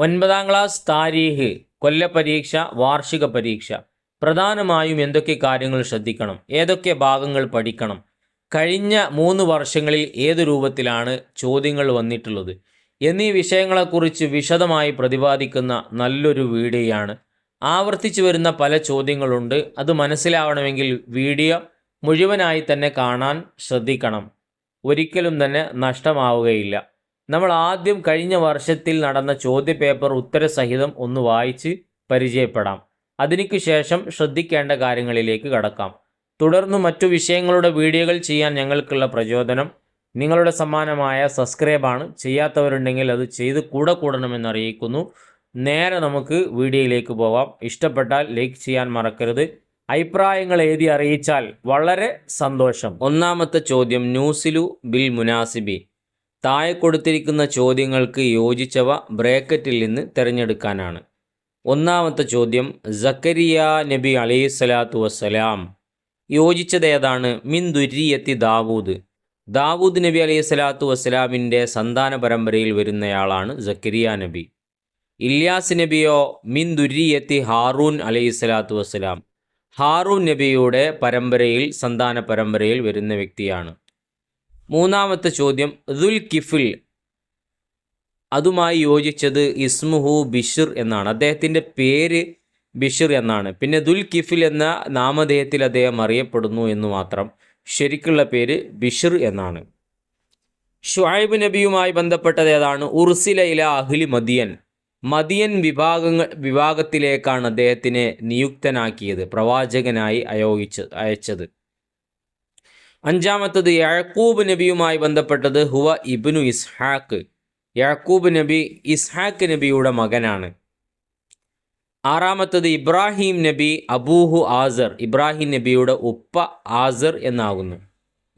ഒൻപതാം ക്ലാസ് താരീഖ് കൊല്ലപരീക്ഷ വാർഷിക പരീക്ഷ. പ്രധാനമായും എന്തൊക്കെ കാര്യങ്ങൾ ശ്രദ്ധിക്കണം? ഏതൊക്കെ ഭാഗങ്ങൾ പഠിക്കണം? കഴിഞ്ഞ മൂന്ന് വർഷങ്ങളിൽ ഏത് രൂപത്തിലാണ് ചോദ്യങ്ങൾ വന്നിട്ടുള്ളത്? എന്നീ വിഷയങ്ങളെക്കുറിച്ച് വിശദമായി പ്രതിപാദിക്കുന്ന നല്ലൊരു വീഡിയോയാണ്. ആവർത്തിച്ചു വരുന്ന പല ചോദ്യങ്ങളുണ്ട്. അത് മനസ്സിലാവണമെങ്കിൽ വീഡിയോ മുഴുവനായി തന്നെ കാണാൻ ശ്രദ്ധിക്കണം. ഒരിക്കലും തന്നെ നഷ്ടമാവുകയില്ല. നമ്മൾ ആദ്യം കഴിഞ്ഞ വർഷത്തിൽ നടന്ന ചോദ്യപേപ്പർ ഉത്തരസഹിതം ഒന്ന് വായിച്ച് പരിചയപ്പെടാം. അതിനു ശേഷം ശ്രദ്ധിക്കേണ്ട കാര്യങ്ങളിലേക്ക് കടക്കാം. തുടർന്ന് മറ്റു വിഷയങ്ങളുടെ വീഡിയോകൾ ചെയ്യാൻ ഞങ്ങൾക്കുള്ള പ്രചോദനം നിങ്ങളുടെ സമ്മാനമായ സബ്സ്ക്രൈബാണ് ചെയ്യാത്തവരുണ്ടെങ്കിൽ അത് ചെയ്ത് കൂടെ കൂടണമെന്ന് അറിയിക്കുന്നു. നേരെ നമുക്ക് വീഡിയോയിലേക്ക് പോവാം. ഇഷ്ടപ്പെട്ടാൽ ലൈക്ക് ചെയ്യാൻ മറക്കരുത്. അഭിപ്രായങ്ങൾ എഴുതി അറിയിച്ചാൽ വളരെ സന്തോഷം. ഒന്നാമത്തെ ചോദ്യം ന്യൂസിലു ബിൽ മുനാസിബി. താഴെ കൊടുത്തിരിക്കുന്ന ചോദ്യങ്ങൾക്ക് യോജിച്ചവ ബ്രാക്കറ്റിൽ നിന്ന് തിരഞ്ഞെടുക്കാനാണ്. ഒന്നാമത്തെ ചോദ്യം സക്കരിയ നബി അലൈഹി സ്വലാത്തു വസ്സലാം. യോജിച്ചത് ഏതാണ്? മിൻ ദുര്യത്തി ദാവൂദ്. ദാവൂദ് നബി അലൈഹി സ്വലാത്തു വസ്സലാമിന്റെ സന്താന പരമ്പരയിൽ വരുന്നയാളാണ് സക്കരിയ നബി. ഇല്യാസ് നബിയോ മിൻ ദുര്യത്തി ഹാറൂൻ അലൈഹി സ്വലാത്തു വസ്സലാം. ഹാറൂൻ നബിയുടെ പരമ്പരയിൽ സന്താന പരമ്പരയിൽ വരുന്ന വ്യക്തിയാണ്. മൂന്നാമത്തെ ചോദ്യം ദുൽ കിഫിൽ. അതുമായി യോജിച്ചത് ഇസ്മുഹു ബിഷിർ എന്നാണ്. അദ്ദേഹത്തിന്റെ പേര് ബിഷിർ എന്നാണ്. പിന്നെ ദുൽ കിഫിൽ എന്ന നാമധേയത്തിൽ അദ്ദേഹം അറിയപ്പെടുന്നു എന്ന് മാത്രം. ശരിക്കുള്ള പേര് ബിഷിർ എന്നാണ്. ഷുഹൈബ് നബിയുമായി ബന്ധപ്പെട്ടത് ഏതാണ്? ഉർസില ഇല അഹ്ലി മദിയൻ. മദിയൻ വിഭാഗങ്ങൾ വിഭാഗത്തിലേക്കാണ് അദ്ദേഹത്തിനെ നിയുക്തനാക്കിയത് പ്രവാചകനായി അയോഗിച്ച് അയച്ചത്. അഞ്ചാമത്തത് യാക്കൂബ് നബിയുമായി ബന്ധപ്പെട്ടത് ഹുവ ഇബ്നു ഇസ്ഹാക്ക്. യാക്കൂബ് നബി ഇസ്ഹാക്ക് നബിയുടെ മകനാണ്. ആറാമത്തത് ഇബ്രാഹിം നബി അബൂഹു ആസർ. ഇബ്രാഹിം നബിയുടെ ഉപ്പ ആസർ എന്നാകുന്നു.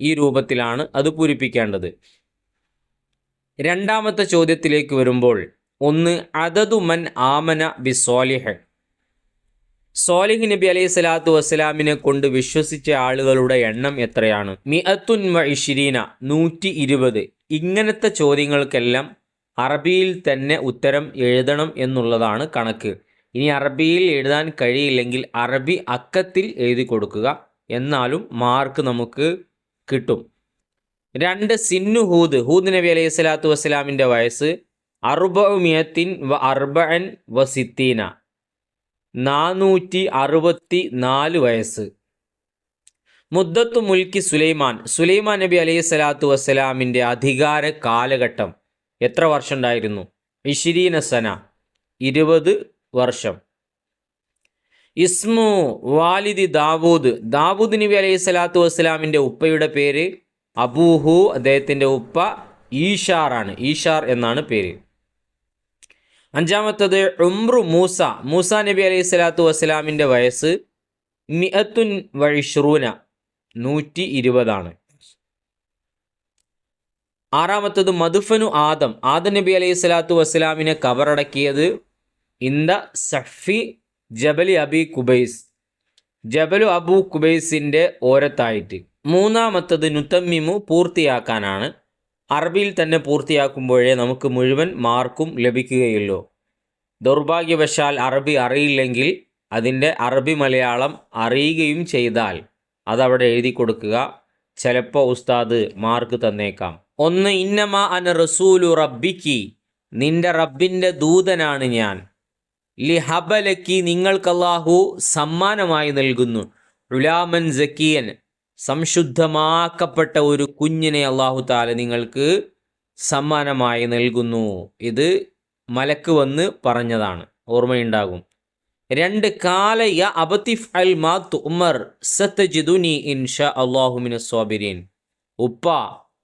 ഈ രൂപത്തിലാണ് അത് പൂരിപ്പിക്കേണ്ടത്. രണ്ടാമത്തെ ചോദ്യത്തിലേക്ക് വരുമ്പോൾ ഒന്ന് അതതു മൻ ആമന ബി സോലിഹ് നബി അലൈഹി സ്വലാത്തു വസ്സലാമിനെ കൊണ്ട് വിശ്വസിച്ച ആളുകളുടെ എണ്ണം എത്രയാണ്? മിഅത്തുൻ വ നൂറ്റി ഇരുപത് ഇങ്ങനത്തെ ചോദ്യങ്ങൾക്കെല്ലാം അറബിയിൽ തന്നെ ഉത്തരം എഴുതണം എന്നുള്ളതാണ് കണക്ക്. ഇനി അറബിയിൽ എഴുതാൻ കഴിയില്ലെങ്കിൽ അറബി അക്കത്തിൽ എഴുതി കൊടുക്കുക. എന്നാലും മാർക്ക് നമുക്ക് കിട്ടും. രണ്ട് സിന്നു ഹൂദ് ഹൂദ് നബി അലൈഹി സ്വലാത്തു വസ്സലാമിന്റെ വയസ്സ് അറുബ മിയത്തിൻ വ അർബൻ വ സിത്തീന. നാനൂറ്റി അറുപത്തി നാല് വയസ്സ്. മുദ്ദത്തു മുൽക്കി സുലൈമാൻ. സുലൈമാൻ നബി അലൈഹി സ്വലാത്തു വസ്സലാമിന്റെ അധികാര കാലഘട്ടം എത്ര വർഷം ഉണ്ടായിരുന്നു ഇഷിരീന സന ഇരുപത് വർഷം. ഇസ്മു വാലിദി ദാവൂദ്. ദാവൂദ് നബി അലൈഹി സ്വലാത്തു വസ്സലാമിന്റെ ഉപ്പയുടെ പേര് അബൂഹു അദ്ദേഹത്തിന്റെ ഉപ്പ ഈഷാറാണ് ഈഷാർ എന്നാണ് പേര്. അഞ്ചാമത്തത് ഉംറു മൂസ. മൂസ നബി അലൈഹി സ്വലാത്തു വസ്സലാമിന്റെ വയസ്സ് മിഅത്തുൻ വഴിഷ്റൂന നൂറ്റി ഇരുപതാണ് ആറാമത്തത് മധുഫനു ആദം. ആദം നബി അലൈഹി സ്വലാത്തു വസ്സലാമിനെ കബറടക്കിയത് ഇന്ദ സഫി ജബലി അബി കുബൈസ്. ജബലു അബു കുബൈസിന്റെ ഓരത്തായിട്ട്. മൂന്നാമത്തത് നുത്തമ്മിമു പൂർത്തിയാക്കാനാണ് അറബിയിൽ തന്നെ പൂർത്തിയാക്കുമ്പോഴേ നമുക്ക് മുഴുവൻ മാർക്കും ലഭിക്കുകയുള്ളൂ. ദൗർഭാഗ്യവശാൽ അറബി അറിയില്ലെങ്കിൽ അതിന്റെ അറബി മലയാളം അറിയുകയും ചെയ്താൽ അതവിടെ എഴുതി കൊടുക്കുക. ചിലപ്പോൾ ഉസ്താദ് മാർക്ക് തന്നേക്കാം. ഒന്ന് ഇന്നമ അന റസൂലു റബ്ബിക്ക്. നിന്റെ റബ്ബിന്റെ ദൂതനാണ് ഞാൻ. ലിഹബലക്കി നിങ്ങൾക്കല്ലാഹു സമ്മാനമായി നൽകുന്നു. ഉലാമൻ സക്കിയൻ. സംശുദ്ധമാക്കപ്പെട്ട ഒരു കുഞ്ഞിനെ അള്ളാഹു താല നിങ്ങൾക്ക് സമ്മാനമായി നൽകുന്നു. ഇത് മലക്ക് വന്ന് പറഞ്ഞതാണ്. ഓർമ്മയുണ്ടാകും. രണ്ട് കാല യ അബത്തിഫ് അൽ മാത്തു ഉമർ സത്തജിദുനി ഇൻഷ അള്ളാഹുമിന് സ്വാബിരീൻ ഉപ്പ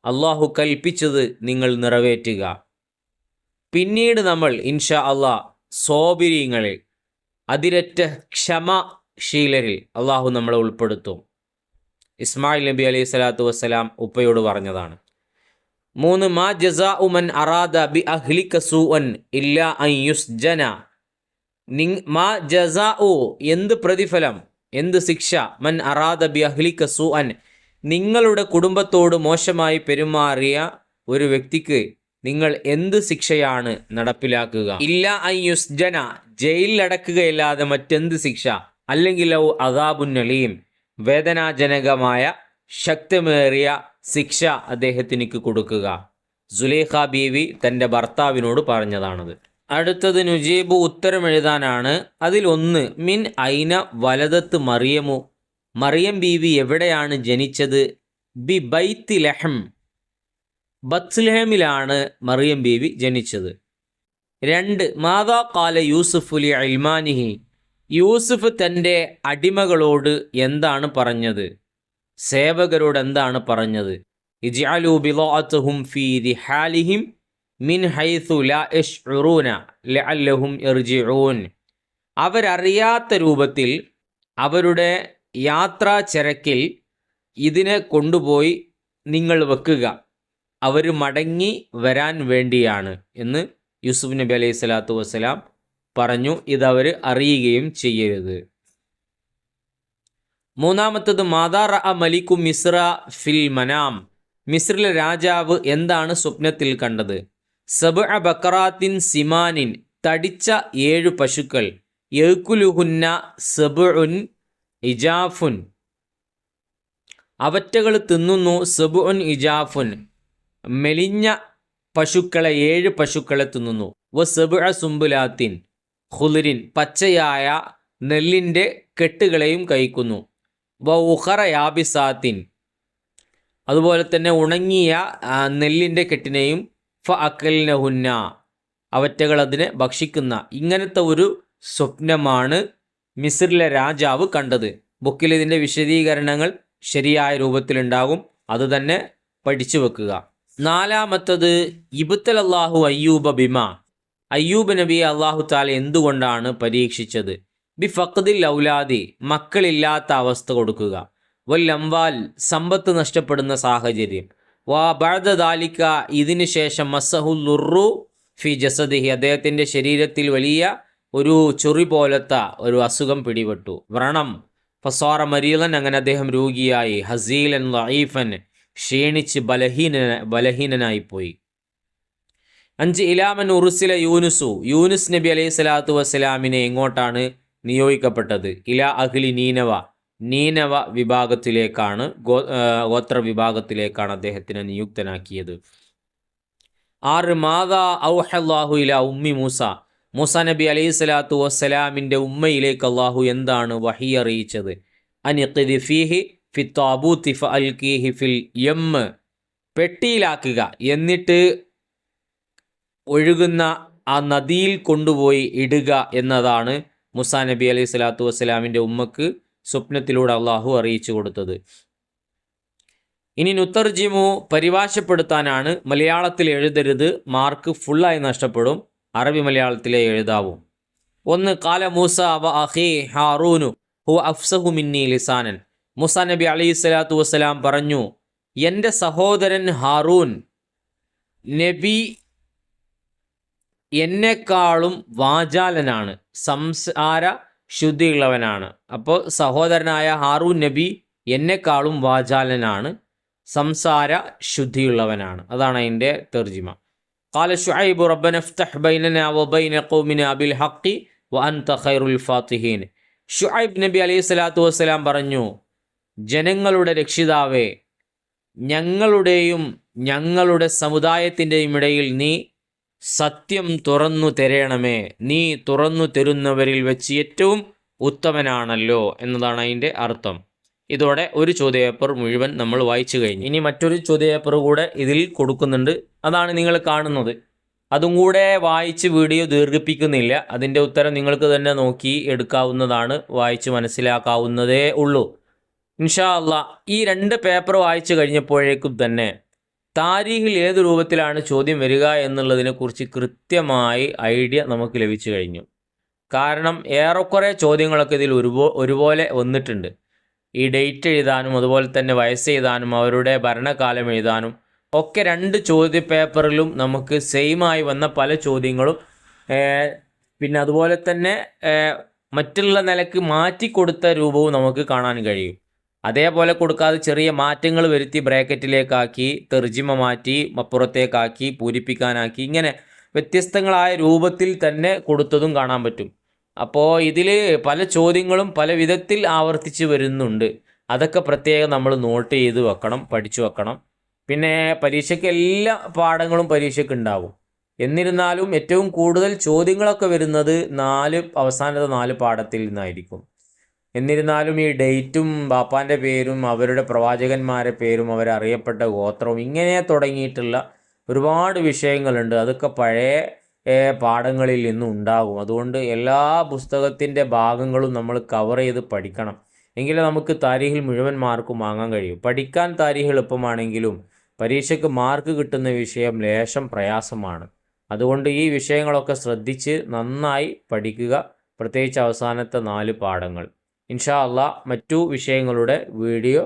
അള്ളാഹു കൽപ്പിച്ചത് നിങ്ങൾ നിറവേറ്റുക. പിന്നീട് നമ്മൾ ഇൻഷ അള്ളാഹ് സോബിരിങ്ങളിൽ അതിരറ്റ ക്ഷമശീലരിൽ അള്ളാഹു നമ്മളെ ഉൾപ്പെടുത്തും. ഇസ്മായിൽ നബി അലൈഹി സ്വലാത്തു വസ്സലാം ഉപ്പയോട് പറഞ്ഞതാണ്. മൂന്ന് മാ ജസാ ഉമൻ അറാദ ബി അഹ്ലിക സൂഅൻ ഇല്ല അൻ യുസ്ജന. നി മാ ജസാ ഉ എന്ത് പ്രതിഫലം എന്ത് ശിക്ഷ മൻ അറാദ ബി അഹ്ലിക സൂഅൻ. നിങ്ങളുടെ കുടുംബത്തോട് മോശമായി പെരുമാറിയ ഒരു വ്യക്തിക്ക് നിങ്ങൾ എന്ത് ശിക്ഷയാണ് നടപ്പിലാക്കുക? ഇല്ല അയ്യുസ് യുസ്ജന ജയിലിലടക്കുകയല്ലാതെ മറ്റെന്ത് ശിക്ഷ? അല്ലെങ്കിൽ ഔ അതാബുന്നലീം വേദനാജനകമായ ശക്തമേറിയ ശിക്ഷ അദ്ദേഹത്തിനിക്ക് കൊടുക്കുക. സുലേഖ ബീവി തന്റെ ഭർത്താവിനോട് പറഞ്ഞതാണത്. അടുത്തത് നുജീബ് ഉത്തരം എഴുതാനാണ് അതിൽ ഒന്ന് മിൻ ഐന വലതത്ത് മറിയമു? മറിയം ബീവി എവിടെയാണ് ജനിച്ചത്? ബി ബൈത്തി ലഹം. ബത്സ്ലഹമിലാണ് മറിയം ബീവി ജനിച്ചത്. രണ്ട് മാതാ കാല യൂസുഫുലി അൽമാനിഹി? യൂസുഫ് തന്റെ അടിമകളോട് എന്താണ് പറഞ്ഞത്? സേവകരോട് എന്താണ് പറഞ്ഞത്? റിഹാലിഹിം മിൻ ലാ ലഅല്ലഹും അവരറിയാത്ത രൂപത്തിൽ അവരുടെ യാത്രാ ചരക്കിൽ ഇതിനെ കൊണ്ടുപോയി നിങ്ങൾ വെക്കുക. അവർ മടങ്ങി വരാൻ വേണ്ടിയാണ് എന്ന് യൂസുഫ് നബി അലൈഹി സ്വലാത്തു വസ്സലാം പറഞ്ഞു ഇതവർ അറിയുകയും ചെയ്യരുത്. മൂന്നാമത്തത് മാതാറ അ മലിക്കു മിസ്ര ഫിൽ മനാം. മിസ്രിലെ രാജാവ് എന്താണ് സ്വപ്നത്തിൽ കണ്ടത്? സബ് അ ബക്കറാത്തിൻ സിമാനിൻ തടിച്ച ഏഴു പശുക്കൾ. യക്കുലുഹുന്ന സബുഉൻ ഇജാഫുൻ. അവറ്റകൾ തിന്നുന്നു സബുഉൻ ഇജാഫുൻ. മെലിഞ്ഞ പശുക്കളെ ഏഴ് പശുക്കളെ തിന്നുന്നു. വ സബുഅ സുംബുലാത്തിൻ. ഖുലിരിൻ പച്ചയായ നെല്ലിന്റെ കെട്ടുകളെയും കഴിക്കുന്നു. വ ഉഖറ യാബിസാത്തിൻ. അതുപോലെ തന്നെ ഉണങ്ങിയ നെല്ലിന്റെ കെട്ടിനെയും ഫ അക്കലിനഹുന്ന അവറ്റകൾ അതിനെ ഭക്ഷിക്കുന്ന. ഇങ്ങനത്തെ ഒരു സ്വപ്നമാണ് മിസ്രിലെ രാജാവ് കണ്ടത്. ബുക്കിൽ ഇതിന്റെ വിശദീകരണങ്ങൾ ശരിയായ രൂപത്തിലുണ്ടാകും. അത് തന്നെ പഠിച്ചു വെക്കുക. നാലാമത്തത് ഇബുത്തൽ അയ്യൂബ ബിമ. അയ്യൂബ് നബിയെ അള്ളാഹു താല എന്തുകൊണ്ടാണ് പരീക്ഷിച്ചത്? ബി ഫഖദിൽ ഔലാദി മക്കളില്ലാത്ത അവസ്ഥ കൊടുക്കുക. വൽ വല്ലംവാൽ സമ്പത്ത് നഷ്ടപ്പെടുന്ന സാഹചര്യം. വാ ബഴദാലിക്ക ഇതിനു ശേഷം മസഹുല്ലുറു ഫി ജസദിഹി. അദ്ദേഹത്തിന്റെ ശരീരത്തിൽ വലിയ ഒരു ചൊറി പോലത്തെ ഒരു അസുഖം പിടിപെട്ടു. വ്രണം. ഫസോറ മരീലൻ അങ്ങനെ അദ്ദേഹം രോഗിയായി. ഹസീലൻ ലൈഫൻ ക്ഷീണിച്ച് ബലഹീന ബലഹീനനായിപ്പോയി. അഞ്ച് ഇലാമൻ ഉറുസില യൂനുസു യൂനുസ് നബി അലൈഹി സ്വലാത്തു വസ്സലാമിനെ എങ്ങോട്ടാണ് നിയോഗിക്കപ്പെട്ടത്. ഇല അഖിലി നീനവ നീനവ വിഭാഗത്തിലേക്കാണ് ഗോ ഗോത്ര വിഭാഗത്തിലേക്കാണ് അദ്ദേഹത്തിനെ നിയുക്തനാക്കിയത്. ആറ് മാതാ ഔഹല്ലാഹു ഇല ഉമ്മി മൂസ മൂസ നബി അലൈഹി സ്വലാത്തു വസ്സലാമിന്റെ ഉമ്മയിലേക്ക് അള്ളാഹു എന്താണ് വഹി അറിയിച്ചത്? അനിഖിദി ഫീഹി ഫി താബൂത്തി ഫ അൽക്കീഹി ഫിൽ യം പെട്ടിയിലാക്കുക. എന്നിട്ട് ഒഴുകുന്ന ആ നദിയിൽ കൊണ്ടുപോയി ഇടുക എന്നതാണ് മുസാ നബി അലൈഹി സ്വലാത്തു വസ്സലാമിന്റെ ഉമ്മക്ക് സ്വപ്നത്തിലൂടെ അള്ളാഹു അറിയിച്ചു കൊടുത്തത്. ഇനി നുത്തർജിമു പരിഭാഷപ്പെടുത്താനാണ് മലയാളത്തിൽ എഴുതരുത് മാർക്ക് ഫുള്ളായി നഷ്ടപ്പെടും അറബി മലയാളത്തിലെ എഴുതാവും. ഒന്ന് കാല മൂസ അബ ഹാറൂനു ഹു അഫ്സഹു മിന്നി ലിസാനൻ. മൂസ നബി അലൈഹി സ്വലാത്തു വസ്സലാം പറഞ്ഞു എന്റെ സഹോദരൻ ഹാറൂൻ നബി എന്നെക്കാളും വാചാലനാണ് സംസാര ശുദ്ധിയുള്ളവനാണ് അപ്പോൾ സഹോദരനായ ഹാറൂൻ നബി എന്നെക്കാളും വാചാലനാണ് സംസാര ശുദ്ധിയുള്ളവനാണ് അതാണ് അതിൻ്റെ തെർജിമ قال شعيب ربنا افتح بيننا وبين قومنا بالحق وأنت خير الفاتحين ഷുഐബ് നബി അലൈഹി സ്വലാത്തു വസ്സലാം പറഞ്ഞു ജനങ്ങളുടെ രക്ഷിതാവേ ഞങ്ങളുടെയും ഞങ്ങളുടെ സമുദായത്തിൻ്റെയും ഇടയിൽ നീ സത്യം തുറന്നു തരേണമേ. നീ തുറന്നു തരുന്നവരിൽ വെച്ച് ഏറ്റവും ഉത്തമനാണല്ലോ എന്നതാണ് അതിന്റെ അർത്ഥം. ഇതോടെ ഒരു ചോദ്യപേപ്പർ മുഴുവൻ നമ്മൾ വായിച്ചു കഴിഞ്ഞു. ഇനി മറ്റൊരു ചോദ്യപേപ്പർ കൂടെ ഇതിൽ കൊടുക്കുന്നുണ്ട്. അതാണ് നിങ്ങൾ കാണുന്നത്. അതും കൂടെ വായിച്ച് വീഡിയോ ദീർഘിപ്പിക്കുന്നില്ല. അതിന്റെ ഉത്തരം നിങ്ങൾക്ക് തന്നെ നോക്കി എടുക്കാവുന്നതാണ്. വായിച്ച് മനസ്സിലാക്കാവുന്നതേ ഉള്ളൂ. ഇൻഷാ അള്ളാ ഈ രണ്ട് പേപ്പർ വായിച്ചു കഴിഞ്ഞപ്പോഴേക്കും തന്നെ താരീഖിൽ ഏത് രൂപത്തിലാണ് ചോദ്യം വരിക എന്നുള്ളതിനെക്കുറിച്ച് കൃത്യമായി ഐഡിയ നമുക്ക് ലഭിച്ചു കഴിഞ്ഞു. കാരണം ഏറെക്കുറെ ചോദ്യങ്ങളൊക്കെ ഇതിൽ ഒരുപോ ഒരുപോലെ വന്നിട്ടുണ്ട്. ഈ ഡേറ്റ് എഴുതാനും അതുപോലെ തന്നെ വയസ്സ് എഴുതാനും അവരുടെ ഭരണകാലം എഴുതാനും ഒക്കെ രണ്ട് ചോദ്യ പേപ്പറിലും നമുക്ക് സെയിമായി വന്ന പല ചോദ്യങ്ങളും പിന്നെ അതുപോലെ തന്നെ മറ്റുള്ള നിലയ്ക്ക് മാറ്റിക്കൊടുത്ത രൂപവും നമുക്ക് കാണാൻ കഴിയും. അതേപോലെ കൊടുക്കാതെ ചെറിയ മാറ്റങ്ങൾ വരുത്തി ബ്രാക്കറ്റിലേക്കാക്കി തെർജിമ മാറ്റി അപ്പുറത്തേക്കാക്കി പൂരിപ്പിക്കാനാക്കി ഇങ്ങനെ വ്യത്യസ്തങ്ങളായ രൂപത്തിൽ തന്നെ കൊടുത്തതും കാണാൻ പറ്റും. അപ്പോൾ ഇതിൽ പല ചോദ്യങ്ങളും പല വിധത്തിൽ ആവർത്തിച്ച് വരുന്നുണ്ട്. അതൊക്കെ പ്രത്യേകം നമ്മൾ നോട്ട് ചെയ്ത് വെക്കണം പഠിച്ചു വെക്കണം. പിന്നെ പരീക്ഷയ്ക്ക് എല്ലാ പാഠങ്ങളും പരീക്ഷയ്ക്ക് ഉണ്ടാവും. എന്നിരുന്നാലും ഏറ്റവും കൂടുതൽ ചോദ്യങ്ങളൊക്കെ വരുന്നത് നാല് അവസാനത്തെ നാല് പാഠത്തിൽ നിന്നായിരിക്കും. എന്നിരുന്നാലും ഈ ഡേറ്റും ബാപ്പാന്റെ പേരും അവരുടെ പ്രവാചകന്മാരെ പേരും അവരറിയപ്പെട്ട ഗോത്രവും ഇങ്ങനെ തുടങ്ങിയിട്ടുള്ള ഒരുപാട് വിഷയങ്ങളുണ്ട്. അതൊക്കെ പഴയ പാഠങ്ങളിൽ നിന്നും ഉണ്ടാകും. അതുകൊണ്ട് എല്ലാ പുസ്തകത്തിന്റെ ഭാഗങ്ങളും നമ്മൾ കവർ ചെയ്ത് പഠിക്കണം. എങ്കിലേ നമുക്ക് താരീഹിൽ മുഴുവൻ മാർക്കും വാങ്ങാൻ കഴിയും. പഠിക്കാൻ താരീഹ് എളുപ്പമാണെങ്കിലും പരീക്ഷയ്ക്ക് മാർക്ക് കിട്ടുന്ന വിഷയം ലേശം പ്രയാസമാണ്. അതുകൊണ്ട് ഈ വിഷയങ്ങളൊക്കെ ശ്രദ്ധിച്ച് നന്നായി പഠിക്കുക. പ്രത്യേകിച്ച് അവസാനത്തെ നാല് പാഠങ്ങൾ. ഇൻഷാ അള്ളാ മറ്റു വിഷയങ്ങളുടെ വീഡിയോ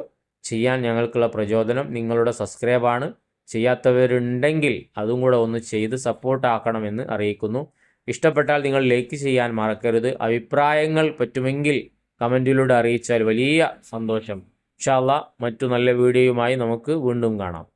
ചെയ്യാൻ ഞങ്ങൾക്കുള്ള പ്രചോദനം നിങ്ങളുടെ സബ്സ്ക്രൈബാണ്. ചെയ്യാത്തവരുണ്ടെങ്കിൽ അതും കൂടെ ഒന്ന് ചെയ്ത് സപ്പോർട്ടാക്കണമെന്ന് അറിയിക്കുന്നു. ഇഷ്ടപ്പെട്ടാൽ നിങ്ങൾ ലൈക്ക് ചെയ്യാൻ മറക്കരുത്. അഭിപ്രായങ്ങൾ പറ്റുമെങ്കിൽ കമന്റിലൂടെ അറിയിച്ചാൽ വലിയ സന്തോഷം. ഇൻഷാ അള്ളാ മറ്റു നല്ല വീഡിയോയുമായി നമുക്ക് വീണ്ടും കാണാം.